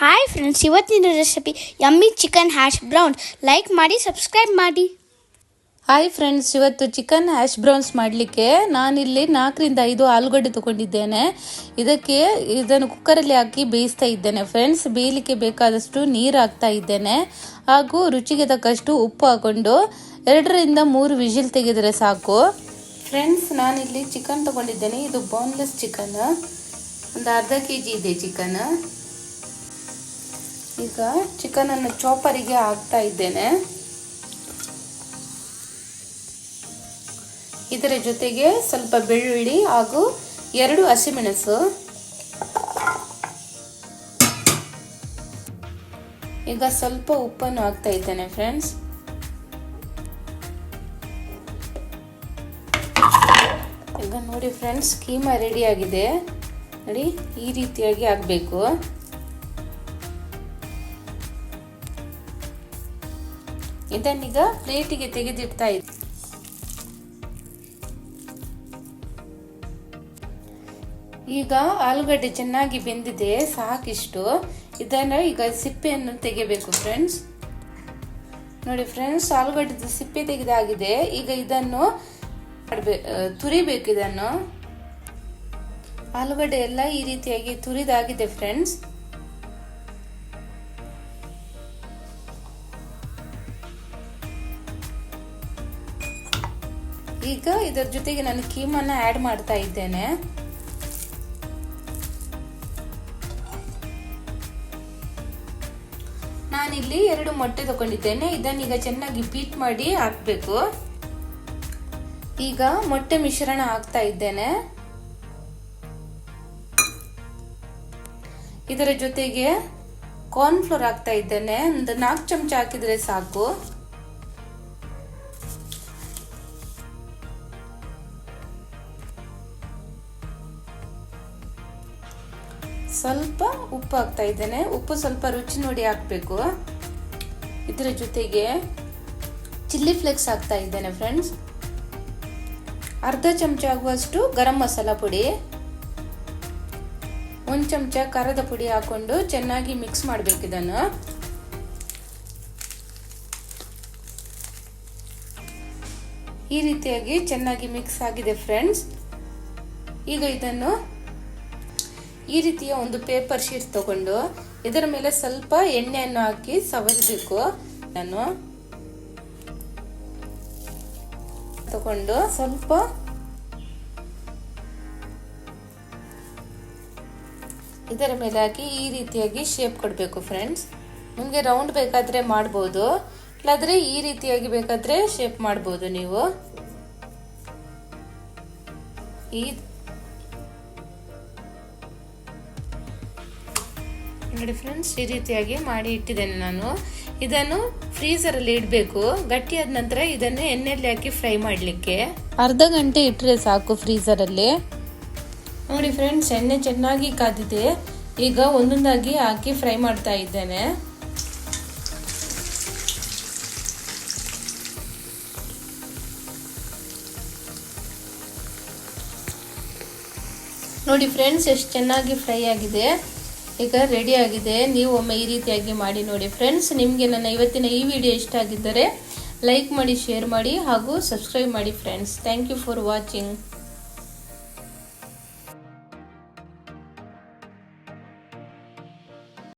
Hi friends ಇವತ್ತಿನ recipe yummy chicken hash brown like ಮಾಡಿ subscribe ಮಾಡಿ. ಹಾಯ್ ಫ್ರೆಂಡ್ಸ್ ಇವತ್ತು ಚಿಕನ್ ಹ್ಯಾಶ್ ಬ್ರೌನ್ಸ್ ಮಾಡಲಿಕ್ಕೆ ನಾನಿಲ್ಲಿ ನಾಲ್ಕರಿಂದ ಐದು ಆಲೂಗಡ್ಡೆ ತಗೊಂಡಿದ್ದೇನೆ. ಇದಕ್ಕೆ ಇದನ್ನು ಕುಕ್ಕರಲ್ಲಿ ಹಾಕಿ ಬೇಯಿಸ್ತಾ ಇದ್ದೇನೆ ಫ್ರೆಂಡ್ಸ್ ಬೇಯಲಿಕ್ಕೆ ಬೇಕಾದಷ್ಟು ನೀರು ಹಾಕ್ತಾ ಇದ್ದೇನೆ. ಹಾಗೂ ರುಚಿಗೆ ತಕ್ಕಷ್ಟು ಉಪ್ಪು ಹಾಕೊಂಡು ಎರಡರಿಂದ ಮೂರು ವಿಜಿಲ್ ತೆಗೆದರೆ ಸಾಕು. ಫ್ರೆಂಡ್ಸ್ ನಾನಿಲ್ಲಿ ಚಿಕನ್ ತಗೊಂಡಿದ್ದೇನೆ. ಇದು ಬೋನ್ಲೆಸ್ ಚಿಕನ್ ಒಂದು ಅರ್ಧ ಕೆ ಜಿ ಇದೆ ಚಿಕನ್ ಈಗ ಚಿಕನ್ ಅನ್ನು ಚಾಪರಿಗೆ ಹಾಕ್ತಾ ಇದ್ದೇನೆ. ಇದರ ಜೊತೆಗೆ ಸ್ವಲ್ಪ ಬೆಳ್ಳುಳ್ಳಿ ಹಾಗೂ ಎರಡು ಹಸಿಮೆಣಸು. ಈಗ ಸ್ವಲ್ಪ ಉಪ್ಪನ್ನು ಹಾಕ್ತಾ ಇದ್ದೇನೆ ಫ್ರೆಂಡ್ಸ್ ಈಗ ನೋಡಿ ಫ್ರೆಂಡ್ಸ್ ಕೀಮಾ ರೆಡಿ ಆಗಿದೆ. ನೋಡಿ, ಈ ರೀತಿಯಾಗಿ ಆಗಬೇಕು ಇದನ್ನೀಗ ಪ್ಲೇಟಿಗೆ ತೆಗೆದಿಡ್ತಾ ಇದ್ದೆ. ಈಗ ಆಲೂಗಡ್ಡೆ ಚೆನ್ನಾಗಿ ಬೆಂದಿದೆ, ಸಾಕಿಷ್ಟು. ಇದನ್ನು ಈಗ ಸಿಪ್ಪೆಯನ್ನು ತೆಗೆಯಬೇಕು ಫ್ರೆಂಡ್ಸ್ ನೋಡಿ ಫ್ರೆಂಡ್ಸ್ ಆಲೂಗಡ್ಡೆ ಸಿಪ್ಪೆ ತೆಗೆದಾಗಿದೆ. ಈಗ ಇದನ್ನು ತುರಿಬೇಕು ಇದನ್ನು. ಆಲೂಗಡ್ಡೆ ಎಲ್ಲ ಈ ರೀತಿಯಾಗಿ ತುರಿದಾಗಿದೆ ಫ್ರೆಂಡ್ಸ್ ಈಗ ಇದರ ಜೊತೆಗೆ ನಾನು ಕೀಮನ್ನ ಆಡ್ ಮಾಡ್ತಾ ಇದ್ದೇನೆ. ನಾನಿಲ್ಲಿ ಎರಡು ಮೊಟ್ಟೆ ತಗೊಂಡಿದ್ದೇನೆ. ಇದನ್ನೀಗ ಚೆನ್ನಾಗಿ ಬೀಟ್ ಮಾಡಿ ಹಾಕ್ಬೇಕು. ಈಗ ಮೊಟ್ಟೆ ಮಿಶ್ರಣ ಹಾಕ್ತಾ ಇದ್ದೇನೆ. ಇದರ ಜೊತೆಗೆ ಕಾರ್ನ್ಫ್ಲೋರ್ ಹಾಕ್ತಾ ಇದ್ದೇನೆ. ಒಂದು ನಾಲ್ಕು ಚಮಚ ಹಾಕಿದ್ರೆ ಸಾಕು. ಸ್ವಲ್ಪ ಉಪ್ಪು ಹಾಕ್ತಾ ಇದ್ದೇನೆ. ಉಪ್ಪು ಸ್ವಲ್ಪ ರುಚಿ ನೋಡಿ ಹಾಕಬೇಕು. ಇದರ ಜೊತೆಗೆ ಚಿಲ್ಲಿ ಫ್ಲೇಕ್ಸ್ ಹಾಕ್ತಾ ಇದ್ದೇನೆ ಫ್ರೆಂಡ್ಸ್. ಅರ್ಧ ಚಮಚ ಆಗುವಷ್ಟು ಗರಂ ಮಸಾಲ ಪುಡಿ. ಒಂದು ಚಮಚ ಖಾರದ ಪುಡಿ ಹಾಕೊಂಡು ಚೆನ್ನಾಗಿ ಮಿಕ್ಸ್ ಮಾಡಬೇಕು ಇದನ್ನು. ಈ ರೀತಿಯಾಗಿ ಚೆನ್ನಾಗಿ ಮಿಕ್ಸ್ ಆಗಿದೆ ಫ್ರೆಂಡ್ಸ್. ಈಗ ಇದನ್ನು ಈ ರೀತಿಯ ಒಂದು ಪೇಪರ್ ಶೀಟ್ ತಗೊಂಡು ಇದರ ಮೇಲೆ ಸ್ವಲ್ಪ ಎಣ್ಣೆಯನ್ನು ಹಾಕಿ ಸವರಬೇಕು. ನಾನು ತಗೊಂಡು ಸ್ವಲ್ಪ ಇದರ ಮೇಲೆ ಹಾಕಿ ಈ ರೀತಿಯಾಗಿ ಶೇಪ್ ಕೊಡಬೇಕು ಫ್ರೆಂಡ್ಸ್ ನಿಮಗೆ ರೌಂಡ್ ಬೇಕಾದ್ರೆ ಮಾಡ್ಬೋದು. ಇಲ್ಲಾದ್ರೆ ಈ ರೀತಿಯಾಗಿ ಬೇಕಾದ್ರೆ ಶೇಪ್ ಮಾಡ್ಬೋದು ನೀವು. ಈ ನೋಡಿ ಫ್ರೆಂಡ್ಸ್ ಈ ರೀತಿಯಾಗಿ ಮಾಡಿ ಇಟ್ಟಿದ್ದೇನೆ ನಾನು. ಇದನ್ನು ಫ್ರೀಸರಲ್ಲಿ ಇಡಬೇಕು. ಗಟ್ಟಿಯಾದ ನಂತರ ಇದನ್ನು ಎಣ್ಣೆಯಲ್ಲಿ ಹಾಕಿ ಫ್ರೈ ಮಾಡಲಿಕ್ಕೆ. ಅರ್ಧ ಗಂಟೆ ಇಟ್ಟರೆ ಸಾಕು ಫ್ರೀಸರಲ್ಲಿ ನೋಡಿ ಫ್ರೆಂಡ್ಸ್ ಎಣ್ಣೆ ಚೆನ್ನಾಗಿ ಕಾದಿದೆ. ಈಗ ಒಂದೊಂದಾಗಿ ಹಾಕಿ ಫ್ರೈ ಮಾಡ್ತಾ ಇದ್ದೇನೆ. ನೋಡಿ ಫ್ರೆಂಡ್ಸ್ ಎಷ್ಟು ಚೆನ್ನಾಗಿ ಫ್ರೈ ಆಗಿದೆ. ಈಗ ರೆಡಿ ಆಗಿದೆ. ನೀವು ಒಮ್ಮೆ ಈ ರೀತಿಯಾಗಿ ಮಾಡಿ ನೋಡಿ ಫ್ರೆಂಡ್ಸ್ ನಿಮಗೆ ನನ್ನ ಇವತ್ತಿನ ಈ ವಿಡಿಯೋ ಇಷ್ಟ ಆಗಿದ್ದರೆ ಲೈಕ್ ಮಾಡಿ ಶೇರ್ ಮಾಡಿ ಹಾಗೂ ಸಬ್ಸ್ಕ್ರೈಬ್ ಮಾಡಿ friends thank you for watching